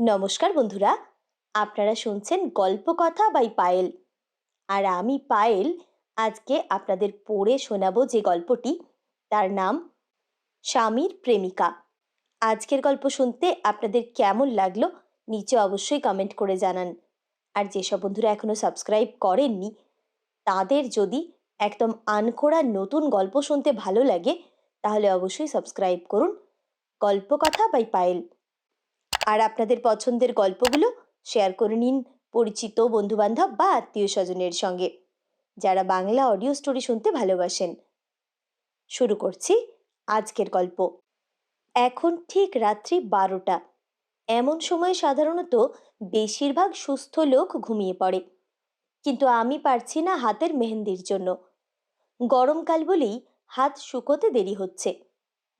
নমস্কার বন্ধুরা, আপনারা শুনছেন গল্প কথা বাই পায়েল। আর আমি পায়েল, আজকে আপনাদের পড়ে শোনাবো যে গল্পটি, তার নাম স্বামীর প্রেমিকা। আজকের গল্প শুনতে আপনাদের কেমন লাগল, নিচে অবশ্যই কমেন্ট করে জানান। আর যেসব বন্ধুরা এখনও সাবস্ক্রাইব করেননি, তাদের যদি একদম আনকোড়া নতুন গল্প শুনতে ভালো লাগে, তাহলে অবশ্যই সাবস্ক্রাইব করুন। গল্প কথা বাই পায়েল। আর আপনাদের পছন্দের গল্পগুলো শেয়ার করে নিন পরিচিত বন্ধুবান্ধব বা আত্মীয় স্বজনের সঙ্গে, যারা বাংলা অডিও স্টোরি শুনতে ভালোবাসেন। শুরু করছি আজকের গল্প। এখন ঠিক রাত্রি বারোটা। এমন সময় সাধারণত বেশিরভাগ সুস্থ লোক ঘুমিয়ে পড়ে। কিন্তু আমি পারছি না হাতের মেহেন্দির জন্য। গরমকাল বলেই হাত শুকোতে দেরি হচ্ছে।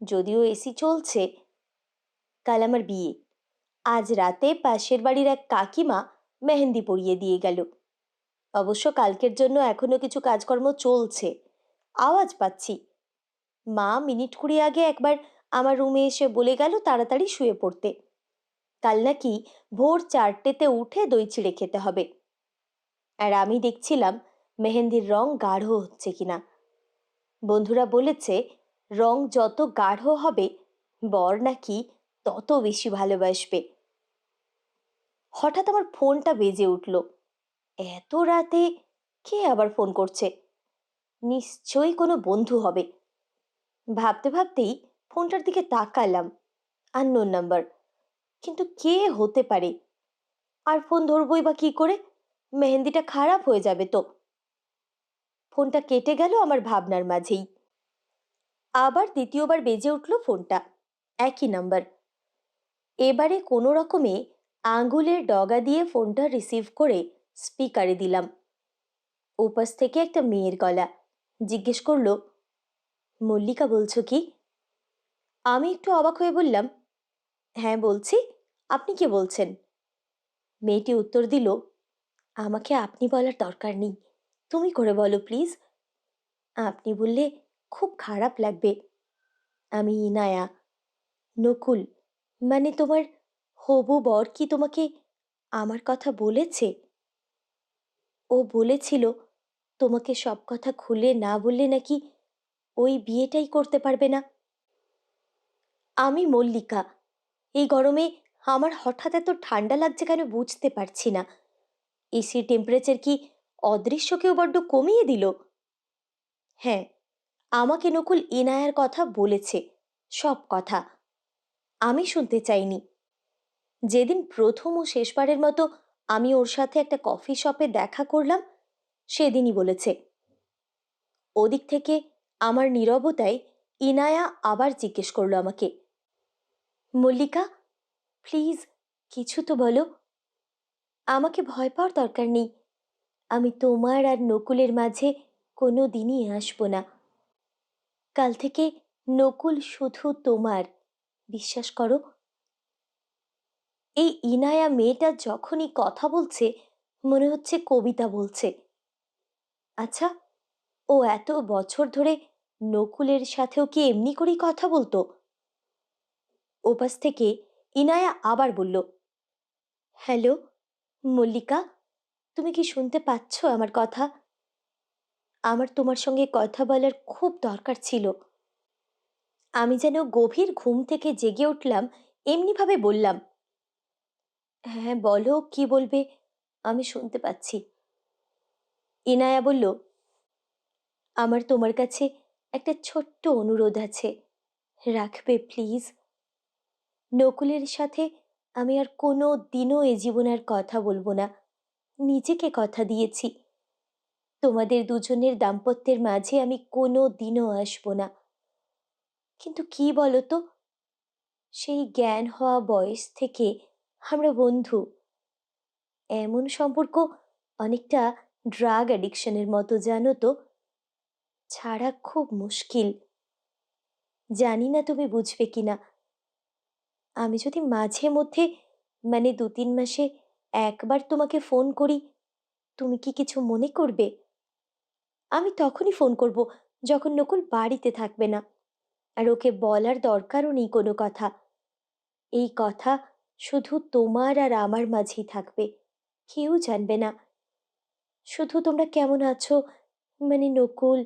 যদিও এসি চলছে। কাল আমার বিয়ে। আজ রাতে পাশের বাড়ির এক কাকিমা মেহেন্দি পরিয়ে দিয়ে গেল। অবশ্য কালকের জন্য এখনও কিছু কাজকর্ম চলছে। আওয়াজ পাচ্ছি। মা মিনিট কুড়ি আগে একবার আমার রুমে এসে বলে গেল তাড়াতাড়ি শুয়ে পড়তে। কাল নাকি ভোর চারটেতে উঠে দই ছিঁড়ে খেতে হবে। আর আমি দেখছিলাম মেহেন্দির রং গাঢ় হচ্ছে কিনা। বন্ধুরা বলেছে, রং যত গাঢ় হবে, বর নাকি তত বেশি ভালোবাসবে। হঠাৎ আমার ফোনটা বেজে উঠল। এত রাতে কে আবার ফোন করছে? নিশ্চয়ই কোনো বন্ধু হবে। ভাবতে ভাবতেই ফোনটার দিকে তাকালাম আননোন নাম্বার কিন্তু কে হতে পারে? আর ফোন ধরবই বা কি করে? মেহেন্দিটা খারাপ হয়ে যাবে তো। ফোনটা কেটে গেল আমার ভাবনার মাঝেই। আবার দ্বিতীয়বার বেজে উঠল ফোনটা। একই নাম্বার এবারে কোনো রকমে আঙ্গুলের ডগা দিয়ে ফোনটা রিসিভ করে স্পিকারে দিলাম। ওপাশ থেকে একটা মেয়ের গলা। জিজ্ঞেস করল, মল্লিকা বলছো কি? আমি একটু অবাক হয়ে বললাম হ্যাঁ বলছি। আপনি কে বলছেন? মেয়েটি উত্তর দিল, আমাকে আপনি বলার দরকার নেই। তুমি করে বলো, প্লিজ। আপনি বললে খুব খারাপ লাগবে। আমি ইনায়া। নকুল মানে তোমার হবু বর কি তোমাকে আমার কথা বলেছে? ও বলেছিল, তোমাকে সব কথা খুলে না বললে নাকি ওই বিয়েটাই করতে পারবে না? আমি মল্লিকা, এই গরমে আমার হঠাৎ এত ঠান্ডা লাগছে কেন বুঝতে পারছি না। এসির টেম্পারেচার কি অদৃশ্যকেও বড্ড কমিয়ে দিল? হ্যাঁ আমাকে নকুল ইনায়ার কথা বলেছে, সব কথা। আমি শুনতে চাইনি। যেদিন প্রথম ও শেষবারের মতো আমি ওর সাথে একটা কফি শপে দেখা করলাম, সেদিনই বলেছে। ওদিক থেকে আমার নীরবতায় ইনায়া আবার জিজ্ঞেস করল আমাকে, মল্লিকা প্লিজ কিছু তো বলো। আমাকে ভয় পাওয়ার দরকার নেই। আমি তোমার আর নকুলের মাঝে কোনো দিনই আসব না। কাল থেকে নকুল শুধু তোমার। বিশ্বাস করো এই ইনায়া মেয়েটা যখনই কথা বলছে, মনে হচ্ছে কবিতা বলছে। আচ্ছা ও এত বছর ধরে নকুলের সাথেও কি এমনি করেই কথা বলতো? ওপাশ থেকে ইনায়া আবার বলল, হ্যালো, মল্লিকা, তুমি কি শুনতে পাচ্ছ আমার কথা? আমার তোমার সঙ্গে কথা বলার খুব দরকার ছিল। আমি যেন গভীর ঘুম থেকে জেগে উঠলাম, এমনিভাবে বললাম হ্যাঁ বলো, কি বলবে? আমি শুনতে পাচ্ছি। ইনায়া বলল, আমার তোমার কাছে একটা ছোট্ট অনুরোধ আছে। রাখবে, প্লিজ? নকুলের সাথে আমি আর কোনো দিনও এ জীবনের কথা বলব না। নিজেকে কথা দিয়েছি। তোমাদের দুজনের দাম্পত্যের মাঝে আমি কোনো দিনও আসব না। কিন্তু কি বলো তো? সেই জ্ঞান হওয়া বয়স থেকে আমরা বন্ধু। এমন সম্পর্ক অনেকটা ড্রাগ অ্যাডিকশনের মতো, জানো তো? ছাড়া খুব মুশকিল। জানি না তুমি বুঝবে কি না। আমি যদি মাঝে মধ্যে মানে দু তিন মাসে একবার তোমাকে ফোন করি, তুমি কি কিছু মনে করবে? আমি তখনই ফোন করব, যখন নকুল বাড়িতে থাকবে না। আর ওকে বলার দরকারও নেই কোনো কথা। এই কথা শুধু তোমার আর আমার মাঝেই থাকবে। কেউ জানবে না। শুধু তোমরা কেমন আছো? মানে নকুল,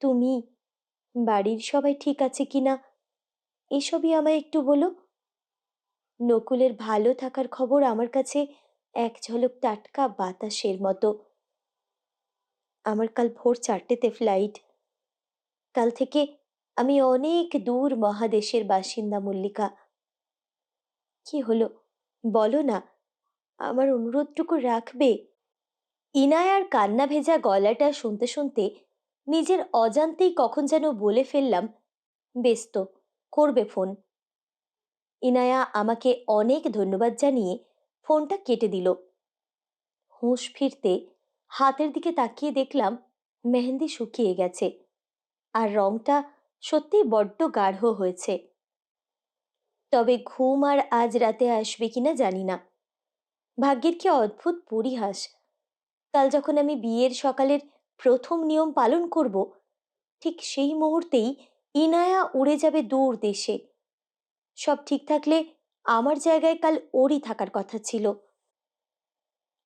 তুমি, বাড়ির সবাই ঠিক আছে কি না? এসবই আমায় একটু বলো। নকুলের ভালো থাকার খবর আমার কাছে এক ঝলক টাটকা বাতাসের মতো। আমার কাল ভোর চারটেতে ফ্লাইট কাল থেকে আমি অনেক দূর মহাদেশের বাসিন্দা মল্লিকা। কি হলো? বলো না। আমার অনুরোধটুকু রাখবে। ইনায়ার কান্না ভেজা গলাটা শুনতে শুনতে নিজের অজান্তেই কখন যেন বলে ফেললাম, বেশ তো, করবে ফোন। ইনায়া আমাকে অনেক ধন্যবাদ জানিয়ে ফোনটা কেটে দিল। হুঁশ ফিরতে হাতের দিকে তাকিয়ে দেখলাম মেহেন্দি শুকিয়ে গেছে, আর রংটা সত্যি বড্ড গাঢ় হয়েছে। তবে ঘুম আর আজ রাতে আসবে কিনা জানি না। ভাগ্যের কি অদ্ভুত পরিহাস। কাল যখন আমি বিয়ের সকালের প্রথম নিয়ম পালন করব, ঠিক সেই মুহূর্তেই ইনায়া উড়ে যাবে দূর দেশে। সব ঠিক থাকলে আমার জায়গায় কাল ওরই থাকার কথা ছিল।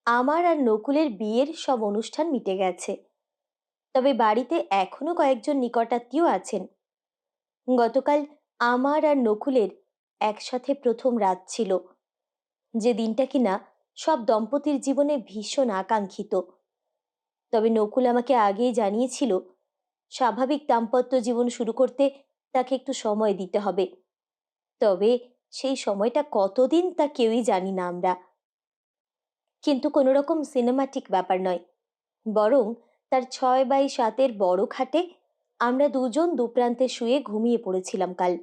আমার আর নকুলের বিয়ের সব অনুষ্ঠান মিটে গেছে। তবে বাড়িতে এখনও কয়েকজন নিকটাত্মীয় আছেন। গতকাল আমার আর নকুলের একসাথে প্রথম রাত ছিল। যে দিনটা কিনা সব দম্পতির জীবনে ভীষণ আকাঙ্ক্ষিত তবে নকুল আমাকে আগেই জানিয়েছিল, স্বাভাবিক দাম্পত্য জীবন শুরু করতে তাকে একটু সময় দিতে হবে। তবে সেই সময়টা কতদিন তা কেউই জানি না আমরা। কিন্তু কোনো রকম সিনেমাটিক ব্যাপার নয়। বরং তার ছয় বাই সাতের বড় খাটে আমরা দুজন দুপ্রান্তে শুয়ে ঘুমিয়ে পড়েছিলাম কাল।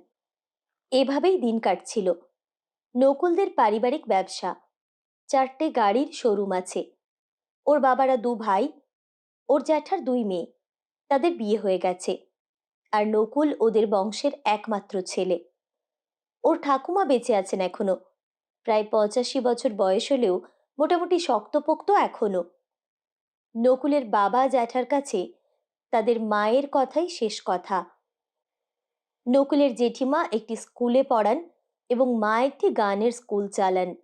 এভাবেই দিন কাটছিল। নকুলদের পারিবারিক ব্যবসা। চারটে গাড়ির শোরুম আছে। ওর বাবারা দু ভাই, ওর জ্যাঠার দুই মেয়ে। তাদের বিয়ে হয়ে গেছে। আর নকুল ওদের বংশের একমাত্র ছেলে। ওর ঠাকুমা বেঁচে আছেন এখনও। প্রায় পঁচাশি বছর বয়স হলেও মোটামুটি শক্তপোক্ত এখনও। নকুলের বাবা জ্যাঠার কাছে তাদের মায়ের কথাই শেষ কথা। নকুলের জেঠিমা একটি স্কুলে পড়ান এবং মা একটি গানের স্কুল চালান।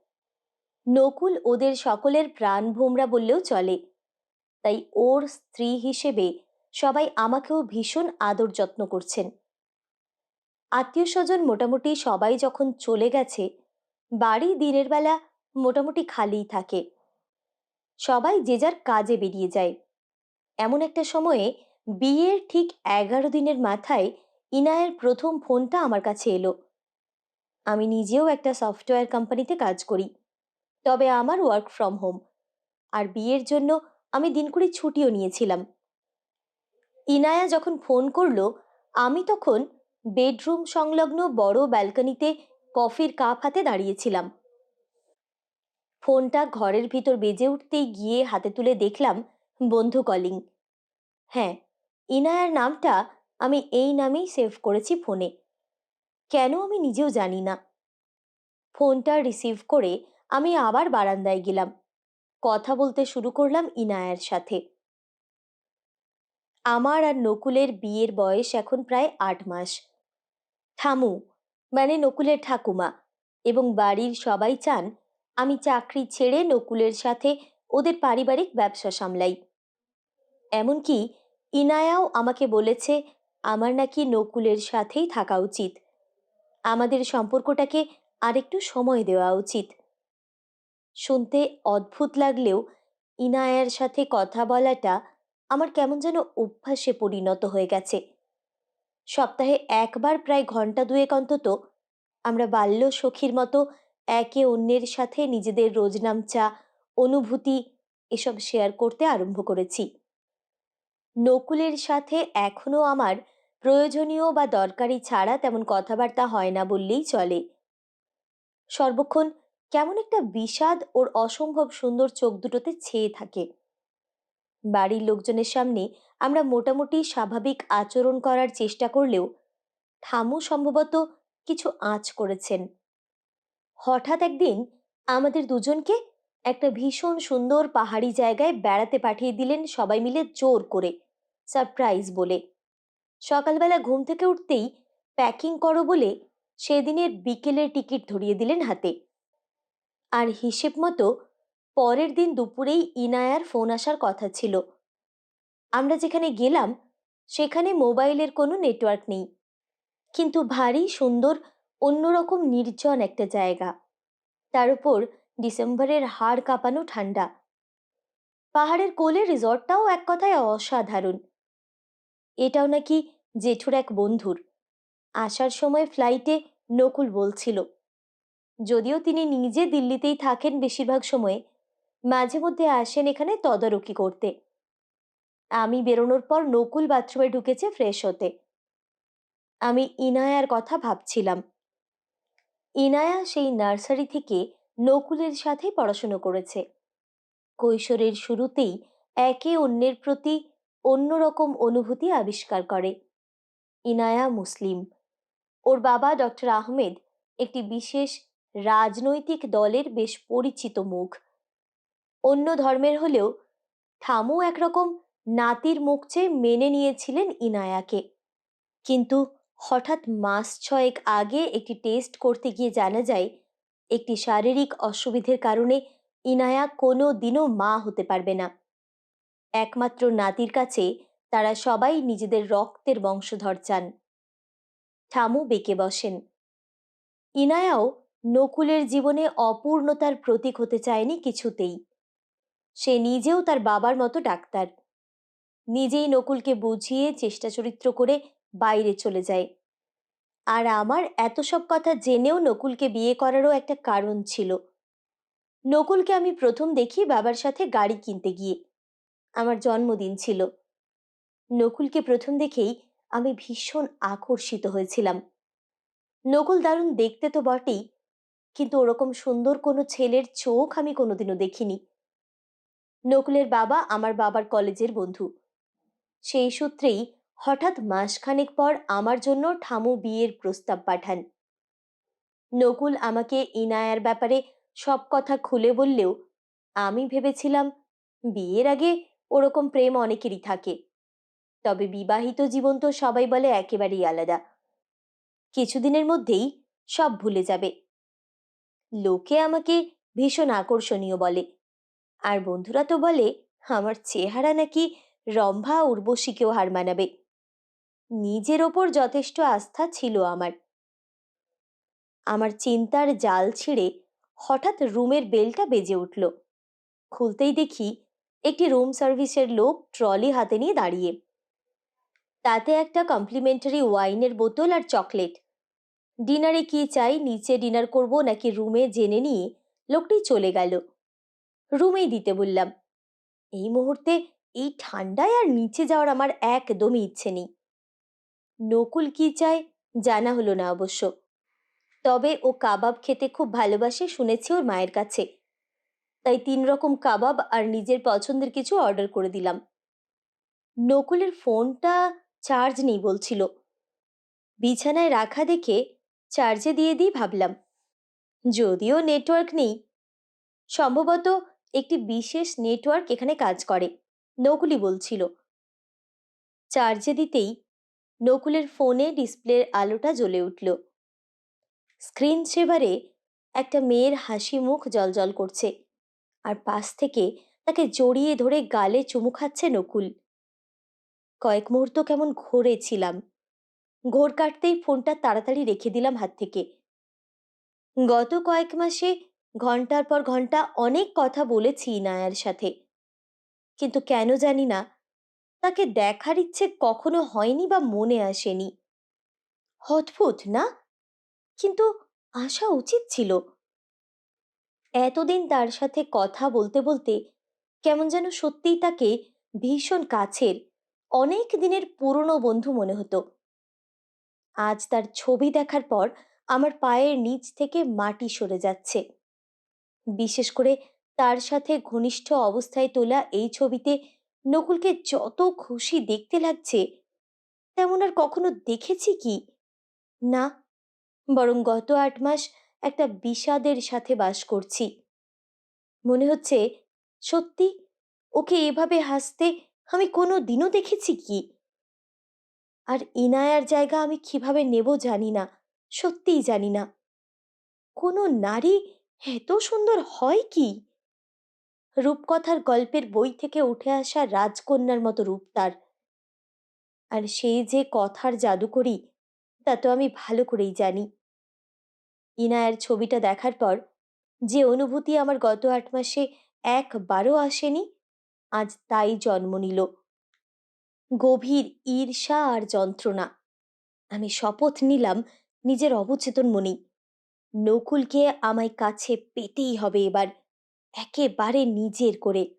নকুল ওদের সকলের প্রাণ ভোমরা বললেও চলে। তাই ওর স্ত্রী হিসেবে সবাই আমাকেও ভীষণ আদর যত্ন করছেন। আত্মীয় স্বজন মোটামুটি সবাই যখন চলে গেছে, বাড়ি দিনের বেলা মোটামুটি খালিই থাকে। সবাই যে যার কাজে বেরিয়ে যায়। এমন একটা সময়ে বিয়ের ঠিক এগারো দিনের মাথায় ইনায়ের প্রথম ফোনটা আমার কাছে এলো। আমি নিজেও একটা সফটওয়্যার কোম্পানিতে কাজ করি, তবে আমার ওয়ার্ক ফ্রম হোম আর বিয়ের জন্য আমি দিন করে ছুটিও নিয়েছিলাম। ইনায়া যখন ফোন করল, আমি তখন বেডরুম সংলগ্ন বড় ব্যালকনিতে কফির কাপ হাতে দাঁড়িয়েছিলাম। ফোনটা ঘরের ভিতর বেজে উঠতেই গিয়ে হাতে তুলে দেখলাম বন্ধু কলিং। হ্যাঁ ইনায়ার নামটা আমি এই নামেই সেভ করেছি ফোনে কেন আমি নিজেও জানি না। ফোনটা রিসিভ করে আমি আবার বারান্দায় গেলাম। কথা বলতে শুরু করলাম ইনায়ার সাথে। আমার আর নকুলের বিয়ের বয়স এখন প্রায় আট মাস। ঠামু মানে নকুলের ঠাকুমা এবং বাড়ির সবাই চান আমি চাকরি ছেড়ে নকুলের সাথে ওদের পারিবারিক ব্যবসা সামলাই। এমনকি ইনায়াও আমাকে বলেছে আমার নাকি নকুলের সাথেই থাকা উচিত। আমাদের সম্পর্কটাকে আরেকটু সময় দেওয়া উচিত। শুনতে অদ্ভুত লাগলেও ইনায়ার সাথে কথা বলাটা আমার কেমন যেন অভ্যাসে পরিণত হয়ে গেছে। সপ্তাহে একবার প্রায় ঘণ্টা দুয়েক অন্তত আমরা বাল্য সখীর মতো একে অন্যের সাথে নিজেদের রোজনামচা অনুভূতি এসব শেয়ার করতে আরম্ভ করেছি। নকুলের সাথে এখনও আমার প্রয়োজনীয় বা দরকারি ছাড়া তেমন কথাবার্তা হয় না বললেই চলে। সর্বক্ষণ কেমন একটা বিষাদ ওর অসম্ভব সুন্দর চোখ দুটোতে ছেয়ে থাকে। বাড়ির লোকজনের সামনে আমরা মোটামুটি স্বাভাবিক আচরণ করার চেষ্টা করলেও ঠামু সম্ভবত কিছু আঁচ করেছেন। হঠাৎ একদিন আমাদের দুজনকে একটা ভীষণ সুন্দর পাহাড়ি জায়গায় বেড়াতে পাঠিয়ে দিলেন সবাই মিলে জোর করে, সারপ্রাইজ বলে। সকালবেলা ঘুম থেকে উঠতেই প্যাকিং করো বলে সেদিনের বিকেলের টিকিট ধরিয়ে দিলেন হাতে। আর হিসেব মতো পরের দিন দুপুরেই ইনায়ার ফোন আসার কথা ছিল। আমরা যেখানে গেলাম, সেখানে মোবাইলের কোনো নেটওয়ার্ক নেই। কিন্তু ভারী, সুন্দর, অন্যরকম নির্জন একটা জায়গা। তার উপর ডিসেম্বরের হাড় কাঁপানো ঠান্ডা। পাহাড়ের কোলে রিসর্টটাও এক কথায় অসাধারণ। এটাও নাকি জেঠুর এক বন্ধুর। আসার সময় ফ্লাইটে নকুল বলছিল, যদিও তিনি নিজে দিল্লিতেই থাকেন বেশিরভাগ সময়ে, মাঝে মধ্যে আসেন এখানে তদারকি করতে। আমি বেরোনোর পর নকুল বাথরুমে ঢুকেছে ফ্রেশ হতে। আমি ইনায়ার কথা ভাবছিলাম। ইনায়া সেই নার্সারি থেকে নকুলের সাথে পড়াশুনো করেছে। কৈশোরের শুরুতেই একে অন্যের প্রতি অন্যরকম অনুভূতি আবিষ্কার করে। ইনায়া মুসলিম। ওর বাবা ডক্টর আহমেদ একটি বিশেষ রাজনৈতিক দলের বেশ পরিচিত মুখ। অন্য ধর্মের হলেও থামু একরকম নাতির মুখ চেয়ে মেনে নিয়েছিলেন ইনায়াকে। কিন্তু হঠাৎ মাস ছয়েক আগে একটি টেস্ট করতে গিয়ে জানা যায়, একটি শারীরিক অসুবিধের কারণে ইনায়া কোনো দিনও মা হতে পারবে না। একমাত্র নাতির কাছে তারা সবাই নিজেদের রক্তের বংশধর চান। ঠামু বেঁকে বসেন। ইনায়াও নকুলের জীবনে অপূর্ণতার প্রতীক হতে চায়নি কিছুতেই। সে নিজেও তার বাবার মতো ডাক্তার। নিজেই নকুলকে বুঝিয়ে চেষ্টা চরিত্র করে বাইরে চলে যায়। আর আমার এত সব কথা জেনেও নকুলকে বিয়ে করারও একটা কারণ ছিল। নকুলকে আমি প্রথম দেখি বাবার সাথে গাড়ি কিনতে গিয়ে। আমার জন্মদিন ছিল। নকুলকে প্রথম দেখেই আমি ভীষণ আকর্ষিত হয়েছিলাম। নকুল দারুণ দেখতে তো বটেই, কিন্তু ওরকম সুন্দর কোনো ছেলের চোখ আমি কোনোদিনও দেখিনি। নকুলের বাবা আমার বাবার কলেজের বন্ধু। সেই সূত্রেই হঠাৎ মাসখানেক পর আমার জন্য ঠামু বিয়ের প্রস্তাব পাঠান। নকুল আমাকে ইনায়ার ব্যাপারে সব কথা খুলে বললেও আমি ভেবেছিলাম, বিয়ের আগে ওরকম প্রেম অনেকেরই থাকে। তবে বিবাহিত জীবন তো সবাই বলে একেবারেই আলাদা। কিছুদিনের মধ্যেই সব ভুলে যাবে। লোকে আমাকে ভীষণ আকর্ষণীয় বলে। আর বন্ধুরা তো বলে, আমার চেহারা নাকি রম্ভা উর্বশীকেও হার মানাবে। নিজের ওপর যথেষ্ট আস্থা ছিল আমার। আমার চিন্তার জাল ছিঁড়ে হঠাৎ রুমের বেলটা বেজে উঠল। খুলতেই দেখি একটি রুম সার্ভিসের লোক ট্রলি হাতে নিয়ে দাঁড়িয়ে। তাতে একটা কমপ্লিমেন্টারি ওয়াইনের বোতল আর চকলেট ডিনারে কি চাই, নিচে ডিনার করব নাকি রুমে জেনে নিয়ে লোকটি চলে গেল। রুমেই দিতে বললাম, এই মুহূর্তে এই ঠান্ডায় আর নিচে যাওয়ার আমার একদমই ইচ্ছে নেই। নকুল কি চায় জানা হলো না অবশ্য। তবে ও কাবাব খেতে খুব ভালোবাসে শুনেছি ওর মায়ের কাছে। তাই তিন রকম কাবাব আর নিজের পছন্দের কিছু অর্ডার করে দিলাম। নকুলের ফোনটা চার্জ নেই বলছিল। বিছানায় রাখা দেখে চার্জে দিয়ে দিই ভাবলাম। যদিও নেটওয়ার্ক নেই, সম্ভবত একটি বিশেষ নেটওয়ার্ক এখানে কাজ করে নকুলি বলছিল। চার্জে দিতেই নকুলের ফোনে ডিসপ্লের আলোটা জ্বলে উঠল। স্ক্রিন সেভারে একটা মেয়ের হাসি মুখ জলজল করছে। আর পাশ থেকে তাকে জড়িয়ে ধরে গালে চুমু খাচ্ছে নকুল। কয়েক মুহূর্ত কেমন ঘোরেছিলাম ঘোর কাটতেই ফোনটা তাড়াতাড়ি রেখে দিলাম হাত থেকে। গত কয়েক মাসে ঘণ্টার পর ঘণ্টা অনেক কথা বলেছি নায়ার সাথে। কিন্তু কেন জানি না, তাকে দেখার ইচ্ছে কখনো হয়নি বা মনে আসেনি। অদ্ভুত না? কিন্তু আসা উচিত ছিল। এতদিন তার সাথে কথা বলতে বলতে কেমন যেন সত্যিই তাকে ভীষণ কাছের, অনেক দিনের পুরনো বন্ধু মনে হতো। আজ তার ছবি দেখার পর আমার পায়ের নিচ থেকে মাটি সরে যাচ্ছে। বিশেষ করে তার সাথে ঘনিষ্ঠ অবস্থায় তোলা এই ছবিতে নকুলকে যত খুশি দেখতে লাগছে, তেমন আর কখনো দেখেছি কি? না, বরং গত আট মাস একটা বিষাদের সাথে বাস করছি। মনে হচ্ছে, সত্যি? ওকে এভাবে হাসতে আমি কোনো দিনও দেখেছি কি? আর ইনায়ার জায়গা আমি কীভাবে নেব জানি না, সত্যিই জানি না। কোনো নারী এত সুন্দর হয় কি? রূপকথার গল্পের বই থেকে উঠে আসা রাজকন্যার মতো রূপ তার। আর সেই যে কথার জাদুকরি, তা তো আমি ভালো করেই জানি। ইনায়ার ছবিটা দেখার পর, যে অনুভূতি আমার গত আট মাসে একবারও আসেনি, আজ তাই জন্ম নিল। গভীর ঈর্ষা আর যন্ত্রণা। আমি শপথ নিলাম নিজের অবচেতন মনেই। নকুলকে আমায় কাছে পেতেই হবে এবার, একেবারে নিজের করে।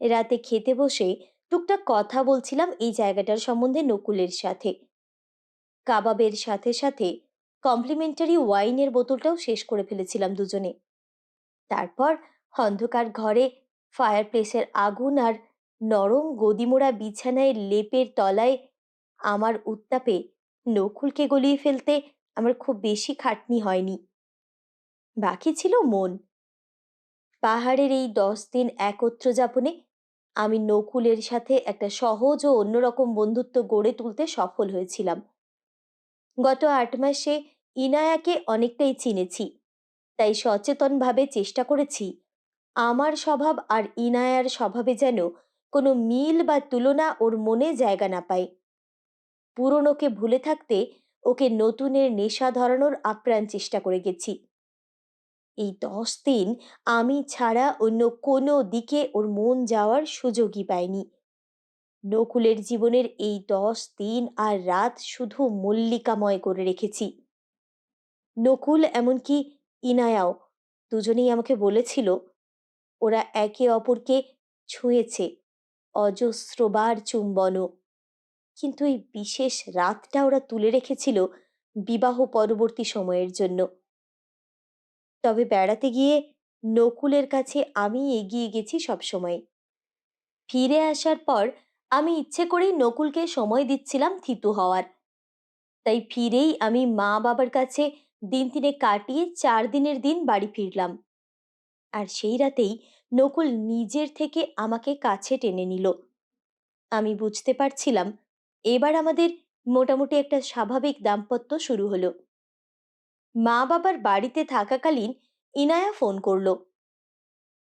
রাতে খেতে বসে টুকটাক কথা বলছিলাম এই জায়গাটার সম্বন্ধে নকুলের সাথে। কাবাবের সাথে সাথে কমপ্লিমেন্টারি ওয়াইনের বোতলটাও শেষ করে ফেলেছিলাম দুজনে। তারপর অন্ধকার ঘরে ফায়ার প্লেসের আগুন আর নরম গদিমোড়া বিছানায় লেপের তলায় আমার উত্তাপে নকুলকে গলিয়ে ফেলতে আমার খুব বেশি খাটনি হয়নি। বাকি ছিল মন। পাহাড়ের এই দশ দিন একত্র যাপনে আমি নকুলের সাথে একটা সহজ ও অন্যরকম বন্ধুত্ব গড়ে তুলতে সফল হয়েছিলাম। গত আট মাসে ইনায়াকে অনেকটাই চিনেছি, তাই সচেতনভাবে চেষ্টা করেছি। আমার স্বভাব আর ইনায়ার স্বভাবে যেন কোনো মিল বা তুলনা ওর মনে জায়গা না পায়। পুরনোকে ভুলে থাকতে ওকে নতুনের নেশা ধরানোর আপ্রাণ চেষ্টা করে গেছি। এই দশ দিন আমি ছাড়া অন্য কোনো দিকে ওর মন যাওয়ার সুযোগই পায়নি নকুলের জীবনের এই দশ দিন আর রাত শুধু মল্লিকাময় করে রেখেছি। নকুল এমনকি ইনায়াও দুজনেই আমাকে বলেছিল, ওরা একে অপরকে ছুঁয়েছে, অজস্রবার চুম্বনও। কিন্তু এই বিশেষ রাতটা ওরা তুলে রেখেছিল বিবাহ পরবর্তী সময়ের জন্য। তবে বেড়াতে গিয়ে নকুলের কাছে আমি এগিয়ে গেছি সবসময়। ফিরে আসার পর আমি ইচ্ছে করেই নকুলকে সময় দিচ্ছিলাম থিতু হওয়ার। তাই ফিরেই আমি মা বাবার কাছে দিন তিনে কাটিয়ে চার দিনের দিন বাড়ি ফিরলাম। আর সেই রাতেই নকুল নিজের থেকে আমাকে কাছে টেনে নিল। আমি বুঝতে পারছিলাম এবার আমাদের মোটামুটি একটা স্বাভাবিক দাম্পত্য শুরু হলো। মা বাবার বাড়িতে থাকাকালীন ইনায়া ফোন করল।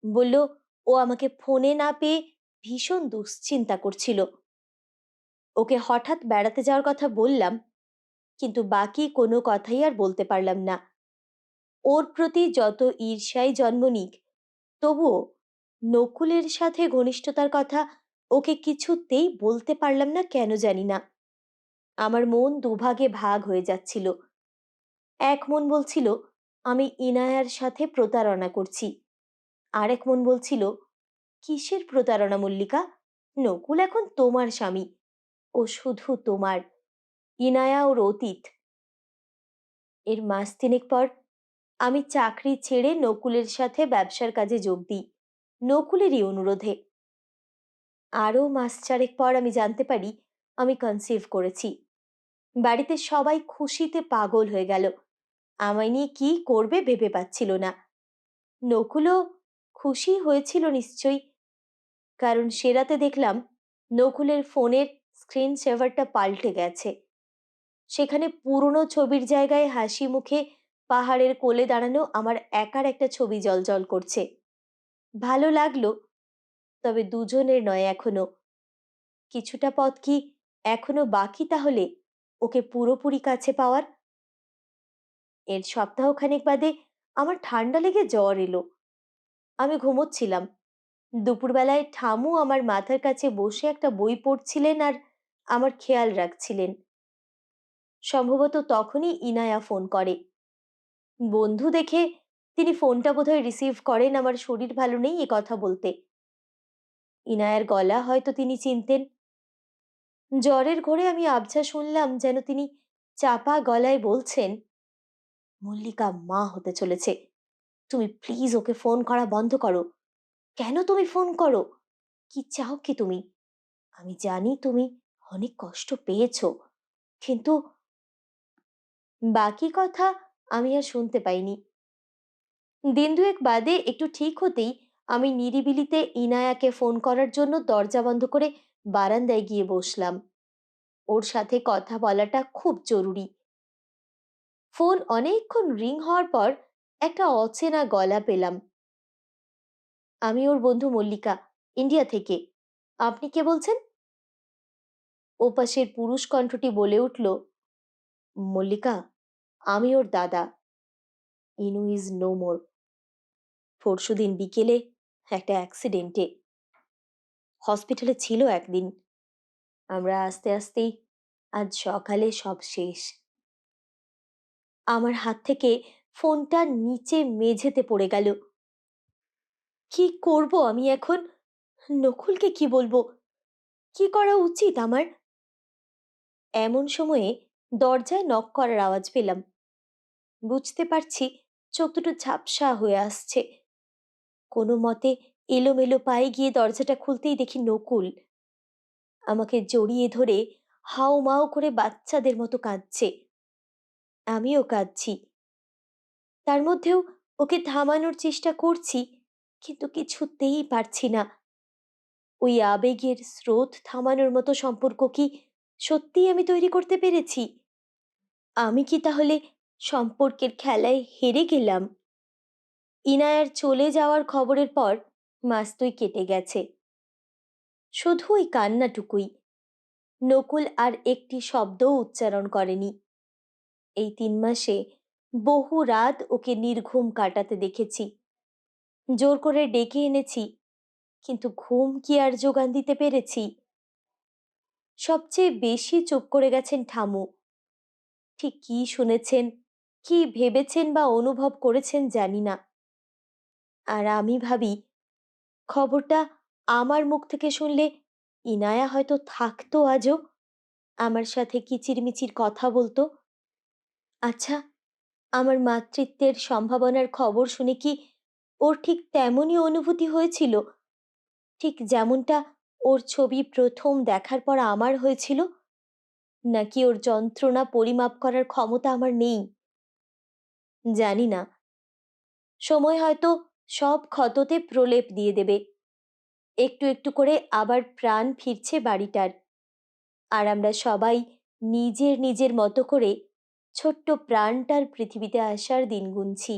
বলল, ও আমাকে ফোনে না পেয়ে ভীষণ দুশ্চিন্তা করছিল। ওকে হঠাৎ বেড়াতে যাওয়ার কথা বললাম কিন্তু বাকি কোনো কথাই আর বলতে পারলাম না। ওর প্রতি যত ঈর্ষাই জন্ম নিক, তবুও নকুলের সাথে ঘনিষ্ঠতার কথা ওকে কিছুতেই বলতে পারলাম না কেন জানি না। আমার মন দুভাগে ভাগ হয়ে যাচ্ছিল। এক মন বলছিল, আমি ইনায়ার সাথে প্রতারণা করছি। আর এক মন বলছিল, কিসের প্রতারণা, মল্লিকা? নকুল এখন তোমার স্বামী। ও শুধু তোমার। ইনায়া ওর অতীত এর মাস তিনেক পর আমি চাকরি ছেড়ে নকুলের সাথে ব্যবসার কাজে যোগ দিই, নকুলেরই অনুরোধে। আরও মাস চারেক পর আমি জানতে পারি, আমি কনসিভ করেছি। বাড়িতে সবাই খুশিতে পাগল হয়ে গেল। আমায় নিয়ে কি করবে ভেবে পাচ্ছিল না। নকুলও খুশি হয়েছিল নিশ্চয়ই, কারণ সেরাতে দেখলাম নকুলের ফোনের স্ক্রিন সেভারটা পাল্টে গেছে। সেখানে পুরনো ছবির জায়গায় হাসি মুখে পাহাড়ের কোলে দাঁড়ানো আমার একার একটা ছবি জলজল করছে। ভালো লাগল, তবে দুজনের নয় এখনও। কিছুটা পথ কি এখনও বাকি তাহলে ওকে পুরোপুরি কাছে পাওয়ার? এর সপ্তাহখানেক বাদে আমার ঠান্ডা লেগে জ্বর এলো। আমি ঘুমোচ্ছিলাম। দুপুরবেলায় ঠামু আমার মাথার কাছে বসে একটা বই পড়ছিলেন আর আমার খেয়াল রাখছিলেন। সম্ভবত তখনই ইনায়া ফোন করে। বন্ধু দেখে তিনি ফোনটা বোধহয় রিসিভ করেন, আমার শরীর ভালো নেই এ কথা বলতে। ইনায়ার গলা হয়তো তিনি চিনতেন। জ্বরের ঘোরে আমি আবছা শুনলাম যেন তিনি চাপা গলায় বলছেন, মল্লিকা মা হতে চলেছে। তুমি প্লিজ ওকে ফোন করা বন্ধ করো। কেন তুমি ফোন করো? কি চাও কি তুমি? আমি জানি তুমি অনেক কষ্ট পেয়েছ, কিন্তু বাকি কথা আমি আর শুনতে পাইনি। দিন দুয়েক বাদে একটু ঠিক হতেই আমি নিরিবিলিতে ইনায়াকে ফোন করার জন্য দরজা বন্ধ করে বারান্দায় গিয়ে বসলাম। ওর সাথে কথা বলাটা খুব জরুরি। ফোন অনেকক্ষণ রিং হওয়ার পর একটা অচেনা গলা পেলাম। আমি ওর বন্ধু মল্লিকা, ইন্ডিয়া থেকে। আপনি কে বলছেন? ওপাশের পুরুষ কণ্ঠটি বলে উঠল, মল্লিকা। আমি ওর দাদা। Inu is no more. পরশুদিন বিকেলে একটা অ্যাক্সিডেন্টে। হসপিটালে ছিল একদিন। আমরা আস্তে আস্তেই আজ সকালে সব শেষ। আমার হাত থেকে ফোনটা নিচে মেঝেতে পড়ে গেল। কি করব আমি এখন? নকুলকে কি বলব? কি করা উচিত আমার? এমন সময়ে দরজায় নক করার আওয়াজ পেলাম। বুঝতে পারছি চোখ দুটো ঝাপসা হয়ে আসছে। কোনো মতে এলোমেলো পায়ে গিয়ে দরজাটা খুলতেই দেখি নকুল। আমাকে জড়িয়ে ধরে হাও মাও করে বাচ্চাদের মতো কাঁদছে। আমিও কাঁদছি। তার মধ্যেও ওকে থামানোর চেষ্টা করছি, কিন্তু কিছুতেই পারছি না। ওই আবেগের স্রোত থামানোর মতো সম্পর্ক কি সত্যিই আমি তৈরি করতে পেরেছি? আমি কি তাহলে সম্পর্কের খেলায় হেরে গেলাম। ইনায়ার চলে যাওয়ার খবরের পর মাস দুই কেটে গেছে। শুধু ওই কান্নাটুকুই। নকুল আর একটি শব্দও উচ্চারণ করেনি। এই তিন মাসে বহু রাত ওকে নির্ঘুম কাটাতে দেখেছি। জোর করে ডেকে এনেছি, কিন্তু ঘুম কি আর যোগান দিতে পেরেছি? সবচেয়ে বেশি চুপ করে গেছেন ঠামু। ঠিক কি শুনেছেন কি ভেবেছেন বা অনুভব করেছেন জানি না। আর আমি ভাবি, খবরটা আমার মুখ থেকে শুনলে ইনায়া হয়তো থাকতো আজও, আমার সাথে কিচিরমিচির কথা বলতো। আচ্ছা আমার মাতৃত্বের সম্ভাবনার খবর শুনে কি ওর ঠিক তেমনই অনুভূতি হয়েছিল? ঠিক যেমনটা ওর ছবি প্রথম দেখার পর আমার হয়েছিল? নাকি ওর যন্ত্রণা পরিমাপ করার ক্ষমতা আমার নেই? জানি না। সময় হয়তো সব ক্ষততে প্রলেপ দিয়ে দেবে। একটু একটু করে আবার প্রাণ ফিরছে বাড়িটার। আর আমরা সবাই নিজের নিজের মতো করে ছোট্ট প্রাণটার পৃথিবীতে আসার দিন গুনছি।